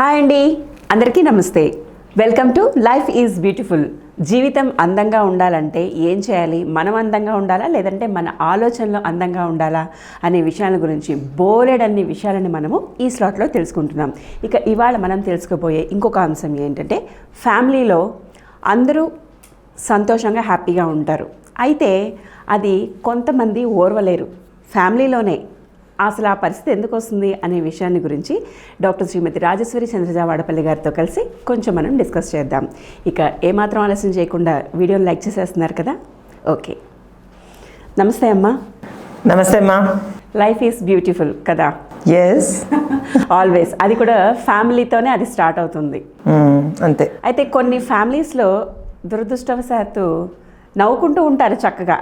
Hi అండి. అందరికీ నమస్తే. Welcome to life is beautiful. జీవితం అందంగా ఉండాలంటే ఏం చేయాలి? మనం అందంగా ఉండాలా? లేదంటే మన ఆలోచనలు అందంగా ఉండాలా? అనే విషయాల గురించి బోలెడన్ని విషయాలని మనము ఈ స్లాట్లో తెలుసుకుంటున్నాం. ఇక ఇవాళ మనం తెలుసుకోబోయే ఇంకొక అంశం ఏంటంటే ఫ్యామిలీలో అందరూ సంతోషంగా హ్యాపీగా ఉంటారు. అయితే అది కొంతమంది ఓర్వలేరు. ఫ్యామిలీలోనే అసలు ఆ పరిస్థితి ఎందుకు వస్తుంది అనే విషయాన్ని గురించి డాక్టర్ శ్రీమతి రాజేశ్వరి చంద్రజా వాడపల్లి గారితో కలిసి కొంచెం మనం డిస్కస్ చేద్దాం. ఇక ఏమాత్రం ఆలస్యం చేయకుండా వీడియోని లైక్ చేసేస్తున్నారు కదా? ఓకే. నమస్తే అమ్మా. నమస్తే అమ్మా. లైఫ్ ఈజ్ బ్యూటిఫుల్ కదా? ఎస్ ఆల్వేస్ అది కూడా ఫ్యామిలీతోనే అది స్టార్ట్ అవుతుంది. అంతే. అయితే కొన్ని ఫ్యామిలీస్లో దురదృష్టవశాత్తు నవ్వుకుంటూ ఉంటారు చక్కగా.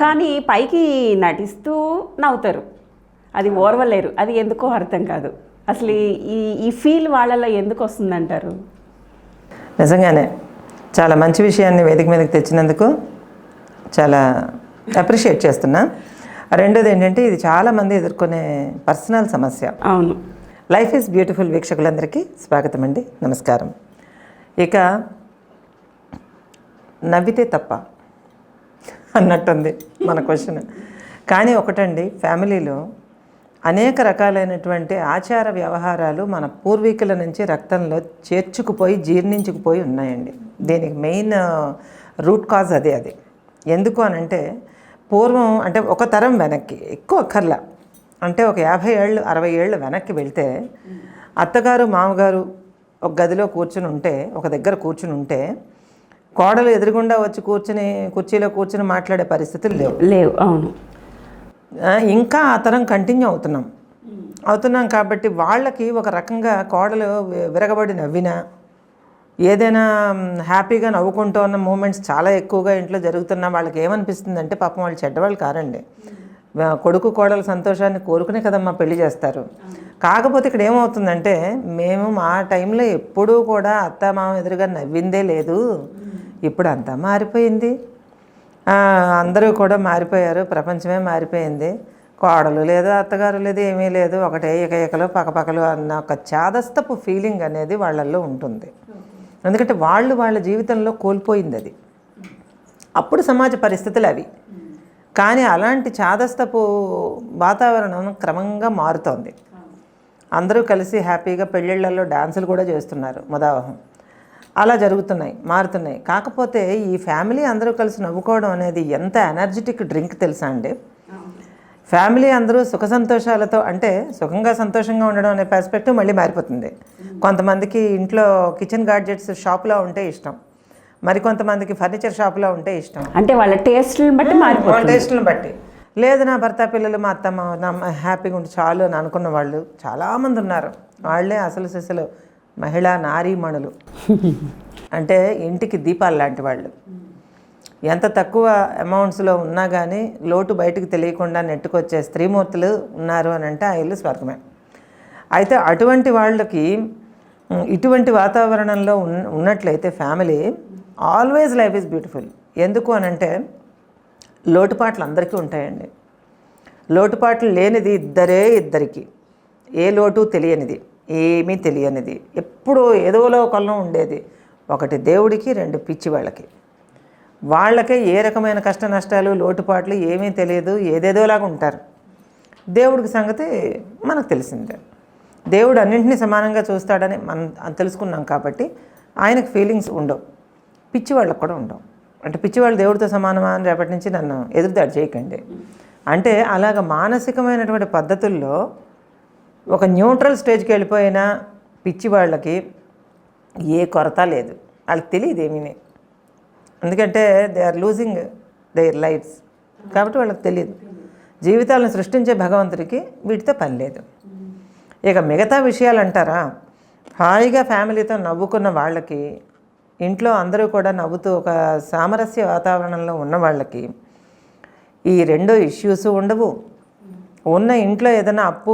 కానీ పైకి నటిస్తూ నవ్వుతారు. అది ఓర్వలేరు. అది ఎందుకో అర్థం కాదు. అసలు ఈ- ఈ ఫీల్ వాళ్ళలో ఎందుకు వస్తుందంటారు? నిజంగానే. చాలా మంచి విషయాన్ని వేదిక మీదకి తెచ్చినందుకు చాలా అప్రిషియేట్ చేస్తున్నా. రెండోది ఏంటంటే ఇది చాలామంది ఎదుర్కొనే పర్సనల్ సమస్య. అవును. లైఫ్ ఈజ్ బ్యూటిఫుల్ వీక్షకులందరికీ స్వాగతం అండి. నమస్కారం. ఇక నవ్వితే తప్ప అన్నట్టుంది మన క్వశ్చన్. కానీ ఒకటండి ఫ్యామిలీలో అనేక రకాలైనటువంటి ఆచార వ్యవహారాలు మన పూర్వీకుల నుంచి రక్తంలో చేర్చుకుపోయి జీర్ణించుకుపోయి ఉన్నాయండి. దీనికి మెయిన్ రూట్ కాజ్ అదే అది. ఎందుకు అనంటే పూర్వం అంటే ఒక తరం వెనక్కి ఎక్కువ అక్కర్లా. అంటే ఒక యాభై ఏళ్ళు అరవై ఏళ్ళు వెనక్కి వెళ్తే అత్తగారు మామగారు ఒక గదిలో కూర్చుని ఉంటే ఒక దగ్గర కూర్చుని ఉంటే కోడలు ఎదురుగుండా వచ్చి కూర్చుని కుర్చీలో కూర్చుని మాట్లాడే పరిస్థితులు లేవు. లేవు అవును. ఇంకా ఆ తరం కంటిన్యూ అవుతున్నాం. అవుతున్నాం కాబట్టి వాళ్ళకి ఒక రకంగా కోడలు విరగబడి నవ్వినా ఏదైనా హ్యాపీగా నవ్వుకుంటూ ఉన్న మూమెంట్స్ చాలా ఎక్కువగా ఇంట్లో జరుగుతున్నా వాళ్ళకి ఏమనిపిస్తుంది అంటే పాపం వాళ్ళు చెడ్డవాళ్ళు కారండి. కొడుకు కోడల సంతోషాన్ని కోరుకునే కదమ్మా పెళ్ళి చేస్తారు. కాకపోతే ఇక్కడ ఏమవుతుందంటే మేము మా టైంలో ఎప్పుడూ కూడా అత్త మామ ఎదురుగా నవ్విందే లేదు. ఇప్పుడు అంతా మారిపోయింది. అందరూ కూడా మారిపోయారు. ప్రపంచమే మారిపోయింది. కోడలు లేదు అత్తగారు లేదు ఏమీ లేదు. ఒకటే ఏకైకలు పక్కపక్కలు అన్న ఒక చాదస్తపు ఫీలింగ్ అనేది వాళ్ళల్లో ఉంటుంది. ఎందుకంటే వాళ్ళు వాళ్ళ జీవితంలో కోల్పోయింది అది. అప్పుడు సమాజ పరిస్థితులు అవి. కానీ అలాంటి చాదస్తపు వాతావరణం క్రమంగా మారుతోంది. అందరూ కలిసి హ్యాపీగా పెళ్ళిళ్ళల్లో డాన్సులు కూడా చేస్తున్నారు ముదావహం. అలా జరుగుతున్నాయి మారుతున్నాయి. కాకపోతే ఈ ఫ్యామిలీ అందరూ కలిసి నవ్వుకోవడం అనేది ఎంత ఎనర్జెటిక్ డ్రింక్ తెలుసా అండి? ఫ్యామిలీ అందరూ సుఖ సంతోషాలతో అంటే సుఖంగా సంతోషంగా ఉండడం అనే పర్స్పెక్టివ్ మళ్ళీ మారిపోతుంది. కొంతమందికి ఇంట్లో కిచెన్ గాడ్జెట్స్ షాప్లో ఉంటే ఇష్టం. మరి కొంతమందికి ఫర్నిచర్ షాప్లో ఉంటే ఇష్టం. అంటే వాళ్ళ టేస్ట్లను బట్టి వాళ్ళ టేస్ట్లను బట్టి. లేదు నా భర్త పిల్లలు మా అత్తమ్మ నా హ్యాపీగా ఉండి చాలు అని అనుకున్న వాళ్ళు చాలామంది ఉన్నారు. వాళ్ళే అసలు సిసలు. మహిళా నారీమణులు అంటే ఇంటికి దీపాలు లాంటి వాళ్ళు. ఎంత తక్కువ అమౌంట్స్లో ఉన్నా కానీ లోటు బయటకు తెలియకుండా నెట్టుకొచ్చే స్త్రీమూర్తులు ఉన్నారు అని అంటే ఆ ఇల్లు స్వర్గమే. అయితే అటువంటి వాళ్ళకి ఇటువంటి వాతావరణంలో ఉన్న ఉన్నట్లయితే family always life is beautiful. ఎందుకు అని అంటే లోటుపాట్లు అందరికీ ఉంటాయండి. లోటుపాట్లు లేనిది ఇద్దరే ఇద్దరికి. ఏ లోటు తెలియనిది. ఏమీ తెలియనిది. ఎప్పుడూ ఏదోలో ఒకళ్ళం ఉండేది. ఒకటి దేవుడికి రెండు పిచ్చి వాళ్ళకి వాళ్ళకే ఏ రకమైన కష్ట నష్టాలు లోటుపాట్లు ఏమీ తెలియదు. ఏదేదోలాగా ఉంటారు. దేవుడికి సంగతి మనకు తెలిసిందే. దేవుడు అన్నింటినీ సమానంగా చూస్తాడని మనం తెలుసుకున్నాం కాబట్టి ఆయనకు ఫీలింగ్స్ ఉండవు. పిచ్చి వాళ్ళకు కూడా ఉండవు. అంటే పిచ్చివాళ్ళు దేవుడితో సమానమా అని రేపటి నుంచి నన్ను ఎదురుదాడి చేయకండి. అంటే అలాగ మానసికమైనటువంటి పద్ధతుల్లో ఒక న్యూట్రల్ స్టేజ్కి వెళ్ళిపోయిన పిచ్చి వాళ్ళకి ఏ కొరత లేదు. వాళ్ళకి తెలియదు ఏమీ ఎందుకంటే they are losing their lives. కాబట్టి వాళ్ళకి తెలియదు జీవితాలను సృష్టించే భగవంతుడికి వీటితో పని లేదు. ఇక మిగతా విషయాలు అంటారా? హాయిగా ఫ్యామిలీతో నవ్వుకున్న వాళ్ళకి ఇంట్లో అందరూ కూడా నవ్వుతూ ఒక సామరస్య వాతావరణంలో ఉన్న వాళ్ళకి ఈ రెండో ఇష్యూస్ ఉండవు. ఉన్న ఇంట్లో ఏదైనా అప్పు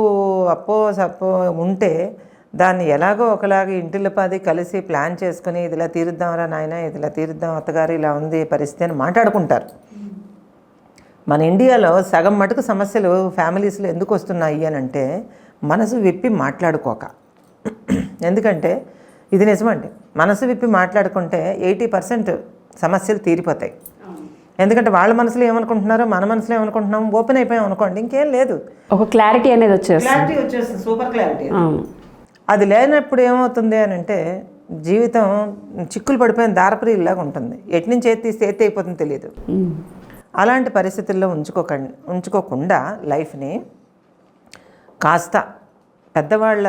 అప్పో సప్పో ఉంటే దాన్ని ఎలాగో ఒకలాగా ఇంటిలో పది కలిసి ప్లాన్ చేసుకుని ఇదిలా తీరుద్దాంరా నాయన ఇదిలా తీరుద్దాం అత్తగారు ఇలా ఉంది పరిస్థితి అని మాట్లాడుకుంటారు. మన ఇండియాలో సగం మటుకు సమస్యలు ఫ్యామిలీస్లో ఎందుకు వస్తున్నాయి అని అంటే మనసు విప్పి మాట్లాడుకోక. ఎందుకంటే ఇది నిజమండి. మనసు విప్పి మాట్లాడుకుంటే ఎయిటీ పర్సెంట్ సమస్యలు తీరిపోతాయి. ఎందుకంటే వాళ్ళ మనసులో ఏమనుకుంటున్నారో మన మనసులో ఏమనుకుంటున్నాం ఓపెన్ అయిపోయాం అనుకోండి ఇంకేం లేదు. ఒక క్లారిటీ అనేది వచ్చేస్తుంది. క్లారిటీ వచ్చేస్తుంది సూపర్ క్లారిటీ అవును. అది లేనప్పుడు ఏమవుతుంది అని అంటే జీవితం చిక్కులు పడిపోయిన దారపురీలాగా ఉంటుంది. ఎటు నుంచి ఏది తీస్తే అయిపోతుందో తెలియదు. అలాంటి పరిస్థితుల్లో ఉంచుకోకండి ఉంచుకోకుండా లైఫ్ని కాస్త పెద్దవాళ్ళ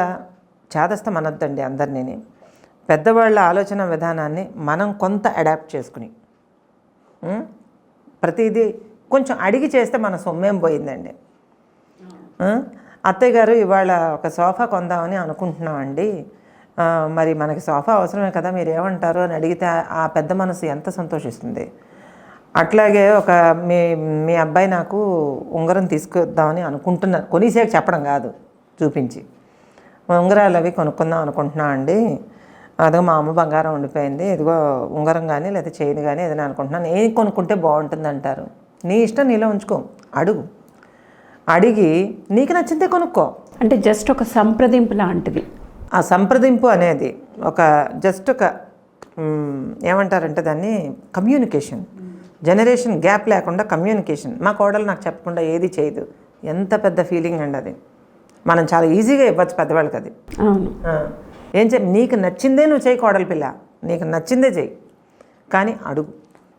చేదస్తం అనొద్దండి అందరినీ పెద్దవాళ్ళ ఆలోచన విధానాన్ని మనం కొంత అడాప్ట్ చేసుకుని? ప్రతిదీ కొంచెం అడిగి చేస్తే మన సొమ్మేం పోయిందండి. అత్తయ్య గారు ఇవాళ ఒక సోఫా కొందామని అనుకుంటున్నామండి. మరి మనకి సోఫా అవసరమే కదా మీరు ఏమంటారు అని అడిగితే ఆ- పెద్ద మనసు ఎంత సంతోషిస్తుంది. అట్లాగే ఒక మీ మీ అబ్బాయి నాకు ఉంగరం తీసుకొద్దామని అనుకుంటున్నారు కొనిసేక చెప్పడం కాదు చూపించి. ఉంగరాలు అవి కొనుక్కుందాం అనుకుంటున్నా అండి అదో మా అమ్మ బంగారం ఉండిపోయింది. ఇదిగో ఉంగరం కానీ లేదా చైన్ కానీ ఏదైనా అనుకుంటున్నాను. ఏం కొనుక్కుంటే బాగుంటుంది అంటారు నీ ఇష్టం నీలో ఉంచుకో. అడుగు. అడిగి నీకు నచ్చిందే కొనుక్కో. అంటే జస్ట్ ఒక సంప్రదింపు లాంటిది. ఆ సంప్రదింపు అనేది ఒక జస్ట్ ఒక ఏమంటారంటే దాన్ని కమ్యూనికేషన్. జనరేషన్ గ్యాప్ లేకుండా కమ్యూనికేషన్. మా కోడలు నాకు చెప్పకుండా ఏది చేయదు. ఎంత పెద్ద ఫీలింగ్ అండి అది. మనం చాలా ఈజీగా ఇవ్వచ్చు పెద్దవాళ్ళకి అది. అవును. ఏం చెప్ నీకు నచ్చిందే నువ్వు చేయి కోడలి పిల్ల. నీకు నచ్చిందే చేయి. కానీ అడుగు.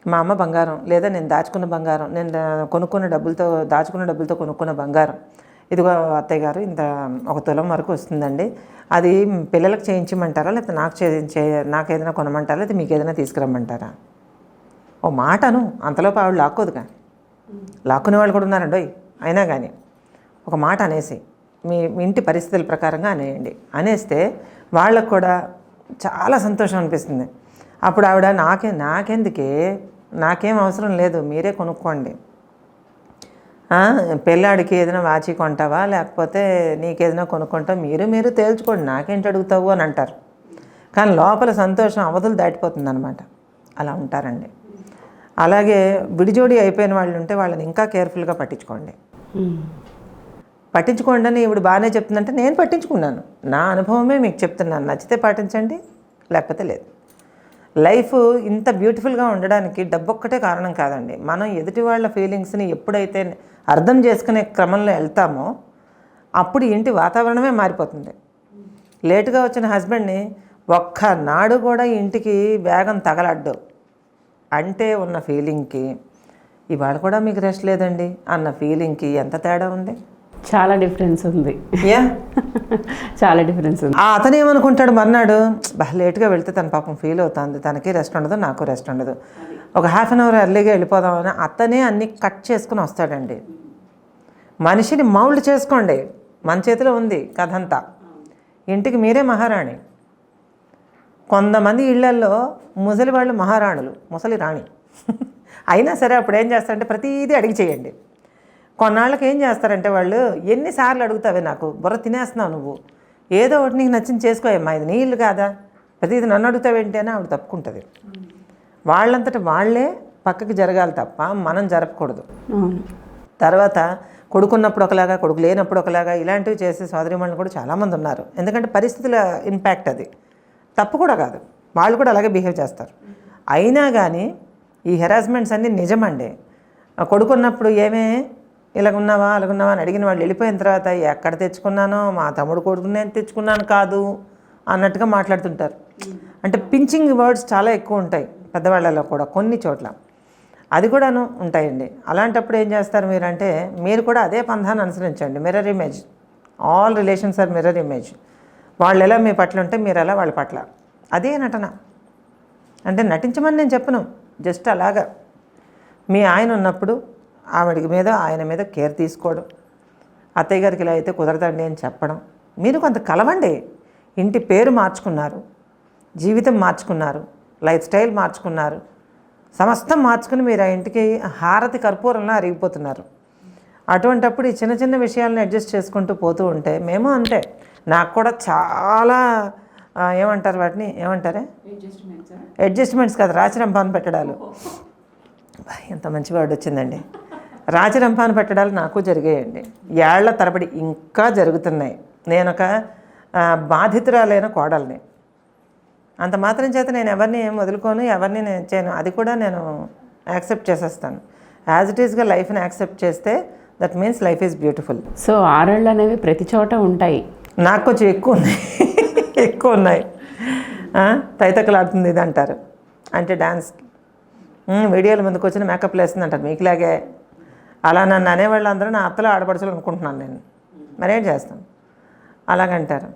మా అమ్మ బంగారం లేదా నేను దాచుకున్న బంగారం నేను కొనుక్కున్న డబ్బులతో దాచుకున్న డబ్బులతో కొనుక్కున్న బంగారం. ఇదిగో అత్తయ్య గారు ఇంత ఒక తులం వరకు వస్తుందండి. అది పిల్లలకు చేయించమంటారా లేకపోతే నాకు చే నాకు ఏదైనా కొనమంటారా లేకపోతే మీకు ఏదైనా తీసుకురమ్మంటారా? ఓ మాటను అంతలోపు ఆవిడ లాక్కోదుగా లాక్కునే వాళ్ళు కూడా ఉన్నారండి. అయినా కానీ. ఒక మాట అనేసి. మీ ఇంటి పరిస్థితుల ప్రకారంగా అనేయండి. అనేస్తే వాళ్ళకు కూడా చాలా సంతోషం అనిపిస్తుంది. అప్పుడు ఆవిడ నాకే నాకెందుకే? నాకేం అవసరం లేదు మీరే కొనుక్కోండి. ఆ, పెళ్ళాడికి ఏదైనా వాచి కొంటావా? లేకపోతే నీకేదైనా కొనుక్కుంటావు? మీరు మీరు తేల్చుకోండి నాకేంటి అడుగుతావు అని అంటారు. కానీ లోపల సంతోషం అవధులు దాటిపోతుంది అనమాట అలా ఉంటారండి. అలాగే విడిజోడి అయిపోయిన వాళ్ళు ఉంటే వాళ్ళని ఇంకా కేర్ఫుల్గా పట్టించుకోండి. పట్టించుకోండి అని ఇప్పుడు బాగానే చెప్తుందంటే నేను పట్టించుకున్నాను. నా అనుభవమే మీకు చెప్తున్నాను. నచ్చితే పాటించండి లేకపోతే లేదు. లైఫ్ ఇంత బ్యూటిఫుల్గా ఉండడానికి డబ్బు ఒక్కటే కారణం కాదండి. మనం ఎదుటి వాళ్ళ ఫీలింగ్స్ని ఎప్పుడైతే అర్థం చేసుకునే క్రమంలో వెళ్తామో అప్పుడు ఇంటి వాతావరణమే మారిపోతుంది. లేటుగా వచ్చిన హస్బెండ్ని ఒక్క నాడు కూడా ఇంటికి వేగం తగలడ్డు. అంటే ఉన్న ఫీలింగ్కి ఇవాళ కూడా మీకు రెస్ట్ లేదండి అన్న ఫీలింగ్కి ఎంత తేడా ఉంది? చాలా డిఫరెన్స్ ఉంది. యా చాలా డిఫరెన్స్ ఉంది. ఆ అతను ఏమనుకుంటాడు మర్నాడు? లేట్గా వెళ్తే తన పాపం ఫీల్ అవుతుంది. తనకి రెస్ట్ ఉండదు నాకు రెస్ట్ ఉండదు. ఒక హాఫ్ అన్ అవర్ ఎర్లీగా వెళ్ళిపోదామని అతనే అన్ని కట్ చేసుకుని వస్తాడండి. మనిషిని మౌల్డ్ చేసుకోండి. మన చేతిలో ఉంది కథ అంతా ఇంటికి మీరే మహారాణి. కొంతమంది ఇళ్ళల్లో ముసలి వాళ్ళు మహారాణులు ముసలి రాణి. అయినా సరే అప్పుడు ఏం చేస్తారంటే ప్రతిదీ అడిగి చేయండి. కొన్నాళ్ళకి ఏం చేస్తారంటే వాళ్ళు ఎన్నిసార్లు అడుగుతావే నాకు? బుర్ర తినేస్తున్నావు నువ్వు. ఏదో ఒకటి నీకు నచ్చింది చేసుకోయమ్మా ఇది నీ ఇల్లు కాదా? ప్రతిదీ నన్ను అడుగుతావేంటి? అని ఆవిడ తప్పుకుంటుంది. వాళ్ళంతట వాళ్ళే పక్కకి జరగాలి తప్ప మనం జరపకూడదు. తర్వాత కొడుకున్నప్పుడు ఒకలాగా కొడుకు లేనప్పుడు ఒకలాగా ఇలాంటివి చేసే సోదరిమణులు కూడా చాలామంది ఉన్నారు. ఎందుకంటే పరిస్థితుల ఇంపాక్ట్ అది. తప్పు కూడా కాదు. వాళ్ళు కూడా అలాగే బిహేవ్ చేస్తారు. అయినా కానీ ఈ హెరాస్మెంట్స్ అన్నీ నిజమండి. కొడుకున్నప్పుడు ఏమే ఇలాగ ఉన్నావా అని అడిగిన వాళ్ళు వెళ్ళిపోయిన తర్వాత ఎక్కడ తెచ్చుకున్నానో? మా తమ్ముడు కొడుకుని నేను తెచ్చుకున్నాను కాదు అన్నట్టుగా మాట్లాడుతుంటారు. అంటే పించింగ్ వర్డ్స్ చాలా ఎక్కువ ఉంటాయి పెద్దవాళ్ళలో కూడా కొన్ని చోట్ల. అది కూడాను ఉంటాయండి. అలాంటప్పుడు ఏం చేస్తారు మీరంటే మీరు కూడా అదే పంధాన్ని అనుసరించండి. Mirror image all relations are mirror image వాళ్ళు ఎలా మీ పట్ల ఉంటే మీరు ఎలా వాళ్ళ పట్ల. అదే నటన. అంటే నటించమని నేను చెప్పను. జస్ట్ అలాగా. మీ ఆయన ఉన్నప్పుడు ఆవిడికి మీద ఆయన మీద కేర్ తీసుకోవడం అత్తయ్య గారికి ఇలా అయితే కుదరదండి అని చెప్పడం. మీరు కొంత కలవండి. ఇంటి పేరు మార్చుకున్నారు. జీవితం మార్చుకున్నారు. లైఫ్ స్టైల్ మార్చుకున్నారు. సమస్తం మార్చుకుని మీరు ఆ ఇంటికి హారతి కర్పూరంలా అరిగిపోతున్నారు. అటువంటప్పుడు ఈ చిన్న చిన్న విషయాలను అడ్జస్ట్ చేసుకుంటూ పోతూ ఉంటే మేము అంతే నాకు కూడా చాలా ఏమంటారు వాటిని? ఏమంటారే? అడ్జస్ట్మెంట్స్ కాదు రాచిరంపాన్ని పెట్టడాలు. ఎంత మంచి వర్డ్ వచ్చిందండి. రాచరంపాన్ని పెట్టడాలు నాకు జరిగాయండి. ఏళ్ళ తరబడి ఇంకా జరుగుతున్నాయి. నేను ఒక ఆ, బాధితురాలైన కోడల్ని. అంత మాత్రం చేత నేను ఎవరిని ఏం వదులుకోను ఎవరిని నేను చేయను. అది కూడా నేను యాక్సెప్ట్ చేసేస్తాను. యాజ్ ఇట్ ఈస్గా లైఫ్ని యాక్సెప్ట్ చేస్తే that means life is beautiful so ఆరళ్ళు అనేవి ప్రతి చోట ఉంటాయి. నాకు కొంచెం ఎక్కువ ఉన్నాయి. ఎక్కువ ఉన్నాయి. ఆ, తైతక్కలాడుతుంది ఇది అంటారు. అంటే డాన్స్కి ఉమ్, వీడియోల ముందుకు వచ్చిన మేకప్ వేస్తుంది అంటారు మీకులాగే అలా నన్ను అనేవాళ్ళు అందరూ నా అత్తలు ఆడపడుచులు అనుకుంటున్నాను నేను. మరేం చేస్తాను అలాగంటారు.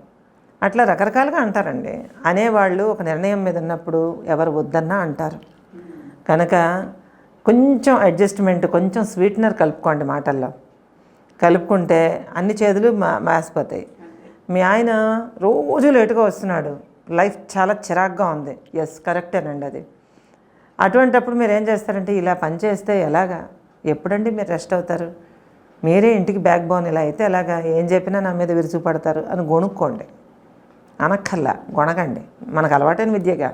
అట్లా రకరకాలుగా అంటారండి. అనేవాళ్ళు ఒక నిర్ణయం మీద ఉన్నప్పుడు ఎవరు వద్దన్నా అంటారు. కనుక కొంచెం అడ్జస్ట్మెంట్ కొంచెం స్వీట్నర్ కలుపుకోండి మాటల్లో. కలుపుకుంటే అన్ని చేతులు మా మాసిపోతాయి. మీ ఆయన రోజు లేటుగా వస్తున్నాడు. లైఫ్ చాలా చిరాగ్గా ఉంది. ఎస్ కరెక్టేనండి అది. అటువంటప్పుడు మీరు ఏం చేస్తారంటే ఇలా పని చేస్తే ఎలాగా? ఎప్పుడండి మీరు రెస్ట్ అవుతారు? మీరే ఇంటికి బ్యాక్ బోన్ ఇలా అయితే ఎలాగా? ఏం చెప్పినా నా మీద విరుచుపడతారు అని గొణుక్కోండి. అనక్కల్లా గొనగండి మనకు అలవాటైన విద్యగా.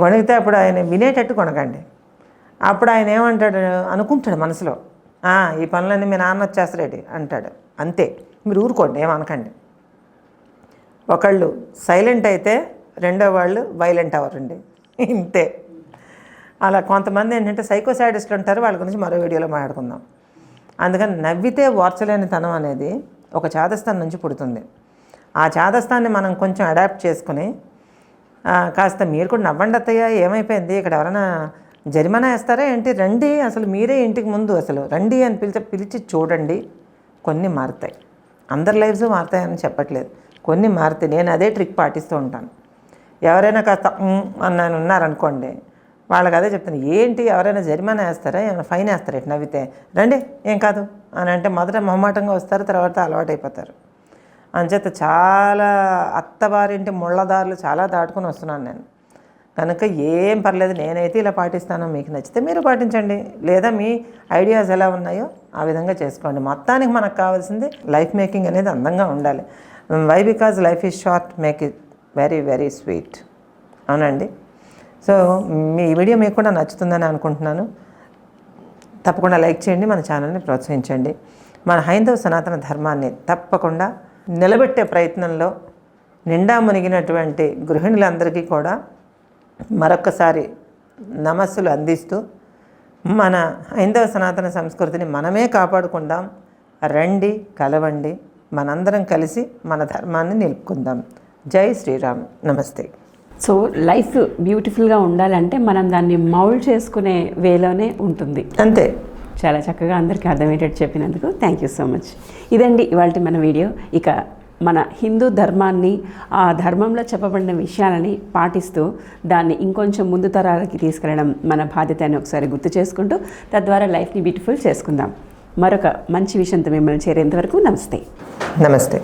గొణిగితే అప్పుడు ఆయన వినేటట్టు కొనగండి అప్పుడు ఆయన ఏమంటాడు? అనుకుంటాడు మనసులో. ఈ పనులన్నీ మీ నాన్న వచ్చేస్తారేటి? అంటాడు. అంతే. మీరు ఊరుకోండి ఏమనకండి ఒకళ్ళు సైలెంట్ అయితే రెండో వాళ్ళు వైలెంట్ అవరండి ఇంతే. అలా కొంతమంది ఏంటంటే సైకోసైడిస్ట్లు ఉంటారు వాళ్ళ గురించి మరో వీడియోలో మాట్లాడుకుందాం. అందుకని నవ్వితే ఓర్చలేని తనం అనేది ఒక చాదస్తాన్ నుంచి పుడుతుంది. ఆ చాదస్తాన్ని మనం కొంచెం అడాప్ట్ చేసుకుని కాస్త మీరు కూడా నవ్వండి అత్తయ్య ఏమైపోయింది? ఇక్కడ ఎవరైనా జరిమానా వేస్తారా ఏంటి? రండి అసలు మీరే ఇంటికి ముందు అసలు రండి అని పిలిచి పిలిచి చూడండి. కొన్ని మారుతాయి. అందరి లైఫ్స్ మారుతాయని చెప్పట్లేదు. కొన్ని మారుతాయి. నేను అదే ట్రిక్ పాటిస్తూ ఉంటాను. ఎవరైనా కాస్త అన్నాను ఉన్నారనుకోండి వాళ్ళకి అదే చెప్తాను ఏంటి ఎవరైనా జరిమానా వేస్తారా? ఏమైనా ఫైన్ వేస్తారా? ఇటు నవ్వితే? రండి ఏం కాదు. అని అంటే మొదట మొహమాటంగా వస్తారు తర్వాత అలవాటైపోతారు. అంచేత చాలా అత్తవారింటి ముళ్ళదారులు చాలా దాటుకుని వస్తున్నాను నేను. కనుక ఏం పర్లేదు నేనైతే ఇలా పాటిస్తాను. మీకు నచ్చితే మీరు పాటించండి. లేదా మీ ఐడియాస్ ఎలా ఉన్నాయో ఆ విధంగా చేసుకోండి. మొత్తానికి మనకు కావాల్సింది లైఫ్ మేకింగ్ అనేది అందంగా ఉండాలి. Why? Because life is short make it very very sweet. అవునండి సో మీ ఈ వీడియో మీకు కూడా నచ్చుతుందని అనుకుంటున్నాను. తప్పకుండా లైక్ చేయండి మన ఛానల్ని ప్రోత్సహించండి. మన హైందవ సనాతన ధర్మాన్ని తప్పకుండా నిలబెట్టే ప్రయత్నంలో నిండా మునిగినటువంటి గృహిణులందరికీ కూడా మరొకసారి నమస్సులు అందిస్తూ మన హైందవ సనాతన సంస్కృతిని మనమే కాపాడుకుందాం. రండి కలవండి. మనందరం కలిసి మన ధర్మాన్ని నిలుపుకుందాం. జై శ్రీరామ్. నమస్తే. సో లైఫ్ బ్యూటిఫుల్గా ఉండాలంటే మనం దాన్ని మౌల్డ్ చేసుకునే వేలోనే ఉంటుంది. అంతే. చాలా చక్కగా అందరికీ అర్థమయ్యేటట్టు చెప్పినందుకు థ్యాంక్ యూ సో మచ్ ఇదండి ఇవాళ మన వీడియో. ఇక మన హిందూ ధర్మాన్ని ఆ ధర్మంలో చెప్పబడిన విషయాలని పాటిస్తూ దాన్ని ఇంకొంచెం ముందు తరాలకి తీసుకెళ్ళడం మన బాధ్యత అని ఒకసారి గుర్తు చేసుకుంటూ తద్వారా లైఫ్ని బ్యూటిఫుల్ చేసుకుందాం. మరొక మంచి విషయంతో మిమ్మల్ని చేరేంత వరకు నమస్తే. నమస్తే.